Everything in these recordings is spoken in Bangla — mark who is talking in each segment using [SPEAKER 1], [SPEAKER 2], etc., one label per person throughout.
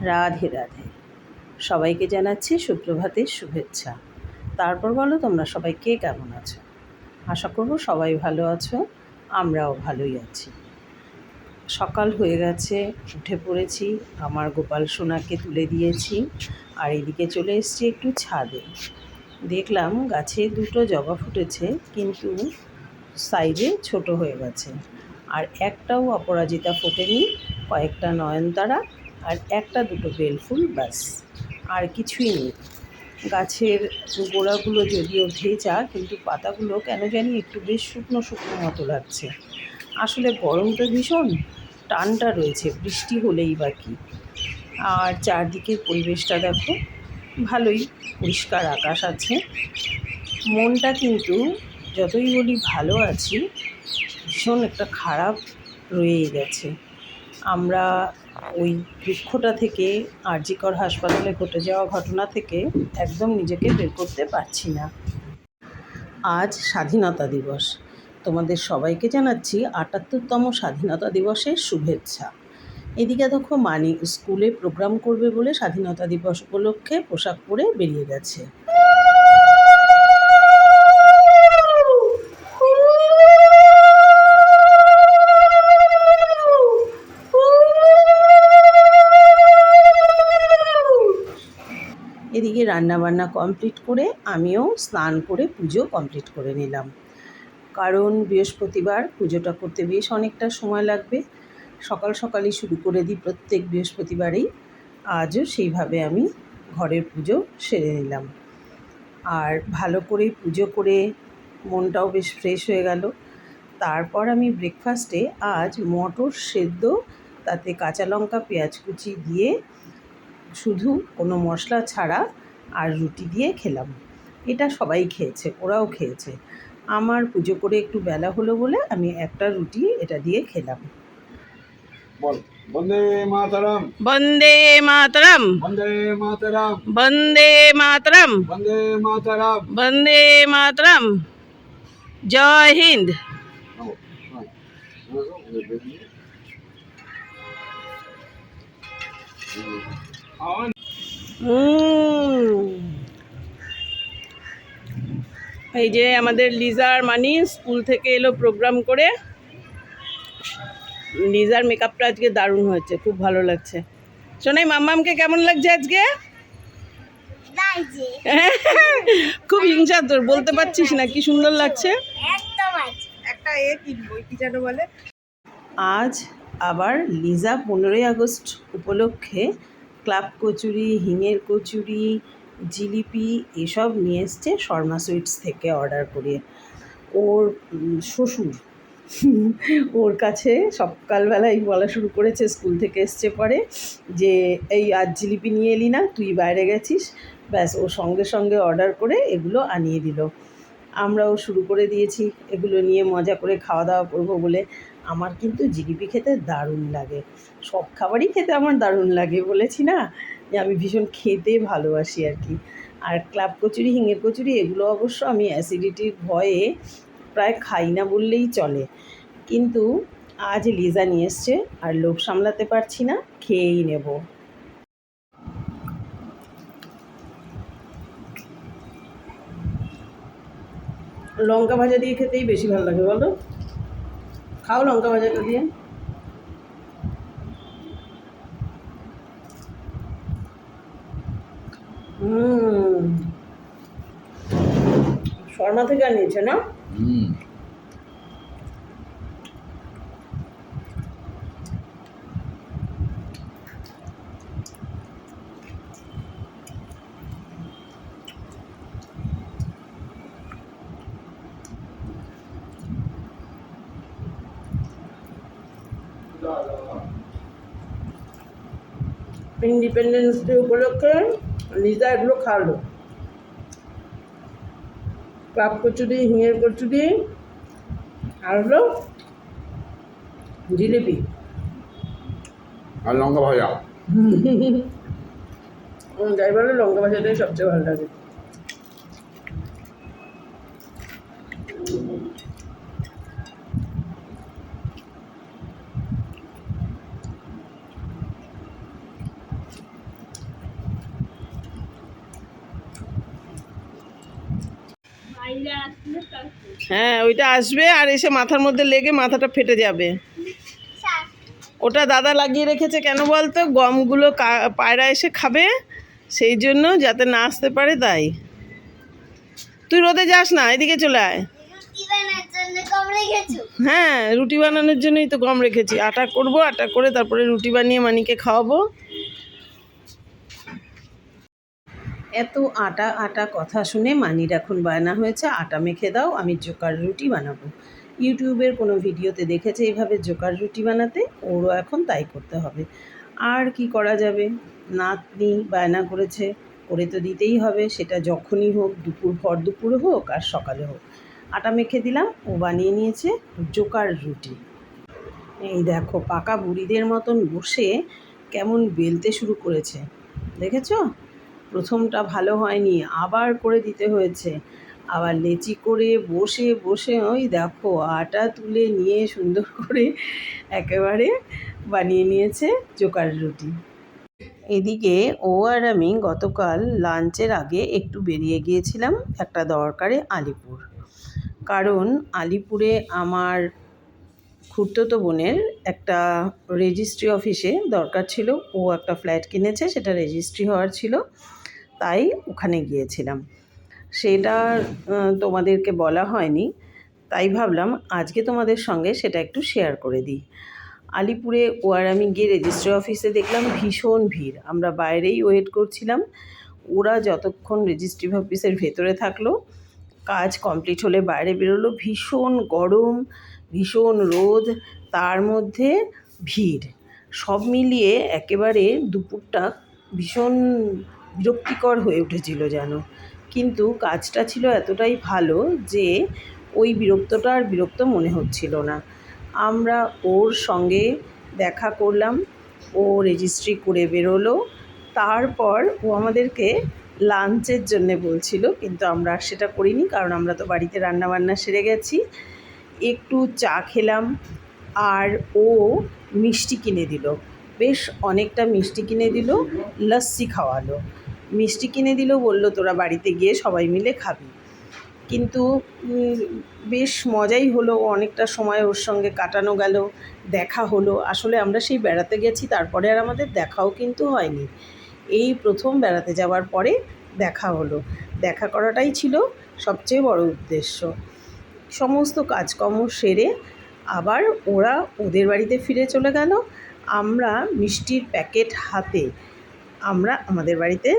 [SPEAKER 1] রাধে রাধে। সবাইকে জানাচ্ছি সুপ্রভাতের শুভেচ্ছা। তারপর বলো তোমরা সবাই কে কেমন আছো? আশা করব সবাই ভালো আছো, আমরাও ভালোই আছি। সকাল হয়ে গেছে, উঠে পড়েছি, আমার গোপাল সোনাকে তুলে দিয়েছি, আর এদিকে চলে এসেছি একটু ছাদে। দেখলাম গাছে দুটো জবা ফুটেছে, কিন্তু সাইজে ছোট হয়ে গেছে। আর একটাও অপরাজিতা ফোটেনি, কয়েকটা নয়নতারা আর একটা দুটো বেলফুল, ব্যাস, আর কিছুই নেই। গাছের গোড়াগুলো যদিও ভেজা, কিন্তু পাতাগুলো কেন জানি একটু বেশ শুকনো শুকনো মতো লাগছে। আসলে গরম তো ভীষণ, টানটা রয়েছে, বৃষ্টি হলেই বা কি। আর চারদিকের পরিবেশটা দেখো, ভালোই পরিষ্কার আকাশ আছে। মনটা কিন্তু যতই বলি ভালো আছি, ভীষণ একটা খারাপ রয়েই গেছে। আমরা ওই দুঃখটা থেকে আরজিকর হাসপাতালে ঘটে যাওয়া ঘটনা থেকে একদম নিজেকে বের করতে পারছি না। আজ স্বাধীনতা দিবস। তোমাদের সবাইকে জানাচ্ছি আটাত্তরতম স্বাধীনতা দিবসের শুভেচ্ছা। এদিকে দেখো, মানি স্কুলে প্রোগ্রাম করবে বলে স্বাধীনতা দিবস উপলক্ষে পোশাক পরে বেরিয়ে গেছে। এদিকে রান্নাবান্না কমপ্লিট করে আমিও স্নান করে পুজো কমপ্লিট করে নিলাম। কারণ বৃহস্পতিবার পুজোটা করতে বেশ অনেকটা সময় লাগবে। সকাল সকালই শুরু করে দিই প্রত্যেক বৃহস্পতিবারেই। আজও সেইভাবে আমি ঘরের পুজো সেরে নিলাম। আর ভালো করে পুজো করে মনটাও বেশ ফ্রেশ হয়ে গেল। তারপর আমি ব্রেকফাস্টে আজ মটর সেদ্ধ, তাতে কাঁচা লঙ্কা, পেঁয়াজ কুচি দিয়ে শুধু কোনো মশলা ছাড়া আর রুটি দিয়ে খেলাম। এটা সবাই খেয়েছে ওরাও খেয়েছে। আমার পুজো করে একটু বেলা হলো বলে আমি একটা রুটি এটা দিয়ে খেলাম।
[SPEAKER 2] বল বন্দে মাতরম।
[SPEAKER 1] বন্দে মাতরম।
[SPEAKER 2] বন্দে মাতরম।
[SPEAKER 1] বন্দে মাতরম।
[SPEAKER 2] বন্দে মাতরম।
[SPEAKER 1] বন্দে মাতরম। জয় হিন্দ। এই যে আমাদের লিজার মানি স্কুল থেকে এলো প্রোগ্রাম করে। লিজার মেকআপটা আজকে দারুণ হয়েছে খুব ভালো লাগছে। শোনাই মাম্মামকে কেমন লাগছে আজকে? খুব হিংসা তোর বলতে পারছিস না কি সুন্দর লাগছে।
[SPEAKER 3] একটা এ কিনবো কি যেন বলে।
[SPEAKER 1] আজ আবার লিজা পনেরোই আগস্ট উপলক্ষে ক্লাব কচুরি, হিঙের কচুরি, জিলিপি এসব নিয়ে এসছে শর্মা সুইটস থেকে অর্ডার করে ওর শ্বশুর, ওর কাছে সকালবেলায় বলা শুরু করেছে, স্কুল থেকে এসছে পরে যে, এই আজ জিলিপি নিয়ে এলি না, তুই বাইরে গেছিস। ব্যাস, ও সঙ্গে সঙ্গে অর্ডার করে এগুলো আনিয়ে দিল। আমরাও শুরু করে দিয়েছি, এগুলো নিয়ে মজা করে খাওয়া দাওয়া করব বলে আমার কিন্তু জিলিপি খেতে দারুণ লাগে। সব খাবারই খেতে আমার দারুণ লাগে, বলেছি না? যে আমি ভীষণ খেতে ভালোবাসি আর কি। আর ক্লাব কচুরি, হিঙের কচুরি, এগুলো অবশ্য আমি অ্যাসিডিটির ভয়ে প্রায় খাই না বললেই চলে। কিন্তু আজ লিজা নিয়ে এসছে আর লোভ সামলাতে পারছি না, খেয়েই নেব। লঙ্কা ভাজা দিয়ে খেতেই বেশি ভালো লাগে, বলো? খাও লঙ্কা ভাজাটা দিয়ে। হুম। শর্মা থেকে নিয়েছে না
[SPEAKER 2] হুম
[SPEAKER 1] ইন্ডিপেন্ডেন্স ডে উপলক্ষে লিজা এগুলো খাওয়ালো। ক্লাব কচুরি হিঙের কচুরি আর হলো জিলিপি।
[SPEAKER 2] আর লঙ্কা ভাজা।
[SPEAKER 1] যাই বলো লঙ্কা ভাজাটাই সবচেয়ে ভালো লাগে। হ্যাঁ ওইটা আসবে আর এসে মাথার মধ্যে লেগে মাথাটা ফেটে যাবে। ওটা দাদা লাগিয়ে রেখেছে কেন বলতো? গমগুলো পায়রা এসে খাবে, সেই জন্য যাতে না আসতে পারে তাই। তুই রোদে যাস না, এদিকে চলে আয়। হ্যাঁ রুটি বানানোর জন্যই তো গম রেখেছি। আটা করব, আটা করে তারপরে রুটি বানিয়ে মানিকে খাওয়াবো। এত আটা আটা কথা শুনে মানির এখন বায়না হয়েছে। আটা মেখে দাও, আমি জোকার রুটি বানাবো। ইউটিউবের কোনো ভিডিওতে দেখেছে এইভাবে জোকার রুটি বানাতে? ওরও এখন তাই করতে হবে। আর কি করা যাবে? নাতনি বায়না করেছে, করে তো দিতেই হবে, সেটা যখনই হোক, দুপুর ভর দুপুরে হোক আর সকালে হোক। আটা মেখে দিলাম, ও বানিয়ে নিয়েছে জোকার রুটি। এই দেখো, পাকা বুড়িদের মতন বসে কেমন বেলতে শুরু করেছে। দেখেছ? প্রথমটা ভালো হয়নি, আবার করে দিতে হয়েছে। আবার লেচি করে বসে বসে ওই দেখো আটা তুলে নিয়ে সুন্দর করে একেবারে বানিয়ে নিয়েছে জোকার রুটি। এদিকে ও আর আমি গতকাল লাঞ্চের আগে একটু বেরিয়ে গিয়েছিলাম একটা দরকারে আলিপুর। কারণ আলিপুরে আমার খুড়তো বোনের একটা রেজিস্ট্রি অফিসে দরকার ছিল, ও একটা ফ্ল্যাট কিনেছে, সেটা রেজিস্ট্রি হওয়ার ছিল। তাই ওখানে গিয়েছিলাম। সেটা তোমাদেরকে বলা হয়নি। তাই ভাবলাম আজকে তোমাদের সঙ্গে সেটা একটু শেয়ার করে দিই। আলিপুরে ও আর আমি গিয়ে রেজিস্ট্রি অফিসে দেখলাম ভীষণ ভিড়। আমরা বাইরেই ওয়েট করছিলাম। ওরা যতক্ষণ রেজিস্ট্রি অফিসের ভেতরে থাকল, কাজ কমপ্লিট হলে বাইরে বেরোলো। ভীষণ গরম, ভীষণ রোদ, তার মধ্যে ভিড়। সব মিলিয়ে একেবারে দুপুরটা ভীষণ বিরক্তিকর হয়ে উঠেছিল যেন। কিন্তু কাজটা ছিল এতটাই ভালো যে ওই বিরক্তটা আর বিরক্ত মনে হচ্ছিল না। আমরা ওর সঙ্গে দেখা করলাম, ও রেজিস্ট্রি করে বেরোলো, তারপর ও আমাদেরকে লাঞ্চের জন্য বলছিল, কিন্তু আমরা সেটা করিনি কারণ আমরা তো বাড়িতে রান্নাবান্না সেরে গেছি। একটু চা খেলাম আর ও মিষ্টি কিনে দিল। বেশ অনেকটা মিষ্টি কিনে দিল, লস্যি খাওয়ালো। মিষ্টি কিনে দিল বলল, তোরা বাড়িতে গিয়ে সবাই মিলে খাবি। কিন্তু বেশ মজাই হলো, অনেকটা সময় ওর সঙ্গে কাটানো গেল, দেখা হলো। আসলে আমরা সেই বেড়াতে গেছি, তারপরে আর আমাদের দেখাও কিন্তু হয়নি। এই প্রথম বেড়াতে যাওয়ার পরে দেখা হলো। দেখা করাটাই ছিল সবচেয়ে বড় উদ্দেশ্য। সমস্ত কাজকর্ম সেরে আবার ওরা ওদের বাড়িতে ফিরে চলে গেল। আমরা মিষ্টির প্যাকেট হাতে আমরা আমাদের বাড়িতে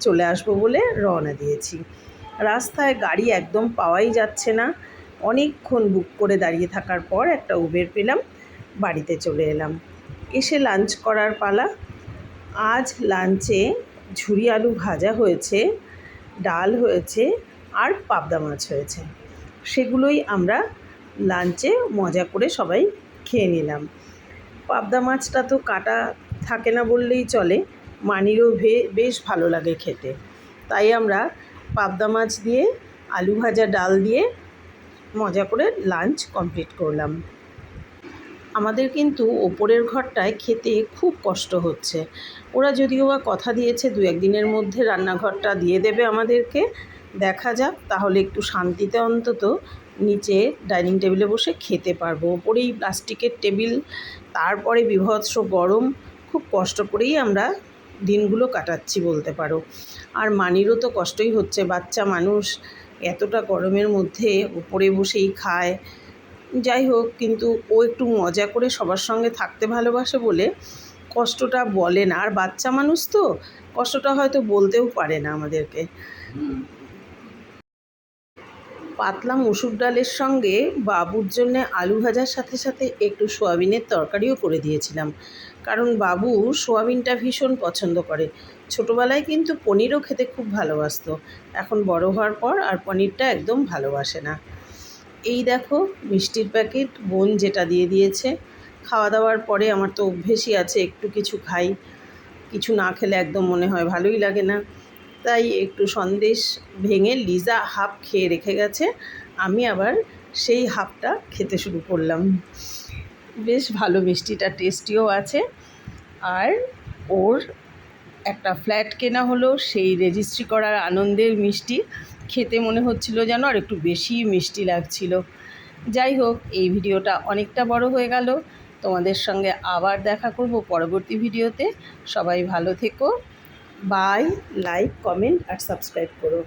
[SPEAKER 1] চলে আসব বলে রওনা দিয়েছি। রাস্তায় গাড়ি একদম পাওয়াই যাচ্ছে না। অনেকক্ষণ বুক করে দাঁড়িয়ে থাকার পর একটা উবের পেলাম, বাড়িতে চলে এলাম। এসে লাঞ্চ করার পালা। আজ লাঞ্চে ঝুরি আলু ভাজা হয়েছে, ডাল হয়েছে আর পাবদা মাছ হয়েছে। সেগুলোই আমরা লাঞ্চে মজা করে সবাই খেয়ে নিলাম। পাবদা মাছটা তো কাটা থাকে না বললেই চলে। মানিরও ভে, বেশ ভালো লাগে খেতে। তাই আমরা পাবদা মাছ দিয়ে, আলু ভাজা ডাল দিয়ে মজা করে লাঞ্চ কমপ্লিট করলাম। আমাদের কিন্তু ওপরের ঘরটায় খেতে খুব কষ্ট হচ্ছে। ওরা যদিও বা কথা দিয়েছে, দু একদিনের মধ্যে রান্নাঘরটা দিয়ে দেবে আমাদেরকে। দেখা যাক, তাহলে একটু শান্তিতে অন্তত নিচে ডাইনিং টেবিলে বসে খেতে পারব। ওপরেই প্লাস্টিকের টেবিল, তারপরে বিভৎস গরম। খুব কষ্ট করেই আমরা দিনগুলো কাটাচ্ছি বলতে পারো। আর মানিরও তো কষ্টই হচ্ছে, বাচ্চা মানুষ এতটা গরমের মধ্যে উপরে বসেই খায়। যাই হোক, কিন্তু ও একটু মজা করে সবার সঙ্গে থাকতে ভালোবাসে বলে কষ্টটা বলে না। আর বাচ্চা মানুষ তো কষ্টটা হয়তো বলতেও পারে না আমাদেরকে। পাতলা মুসুর ডালের সঙ্গে বাবুর জন্যে আলু ভাজার সাথে সাথে একটু সোয়াবিনের তরকারিও করে দিয়েছিলাম। কারণ বাবু সোয়াবিনটা ভীষণ পছন্দ করে। ছোটোবেলায় কিন্তু পনিরও খেতে খুব ভালোবাসত। এখন বড় হওয়ার পর আর পনিরটা একদম ভালোবাসে না। এই দেখো, মিষ্টির প্যাকেট, বোন যেটা দিয়ে দিয়েছে। খাওয়া দাওয়ার পরে আমার তো অভ্যেসই আছে, একটু কিছু খাই। কিছু না খেলে একদম মনে হয় ভালোই লাগে না। তাই একটু সন্দেশ ভেঙে লিজা হাফ খেয়ে রেখে গেছে। আমি আবার সেই হাফটা খেতে শুরু করলাম। বেশ ভালো মিষ্টিটা, টেস্টিও আছে। আর ওর একটা ফ্ল্যাট কেনা হলো, সেই রেজিস্ট্রি করার আনন্দের মিষ্টি। খেতে মনে হচ্ছিল যেন আর একটু বেশি মিষ্টি লাগছিল। যাই হোক, এই ভিডিওটা অনেকটা বড় হয়ে গেল। তোমাদের সঙ্গে আবার দেখা করব পরবর্তী ভিডিওতে। সবাই ভালো থেকো। বাই লাইক কমেন্ট আর সাবস্ক্রাইব করো।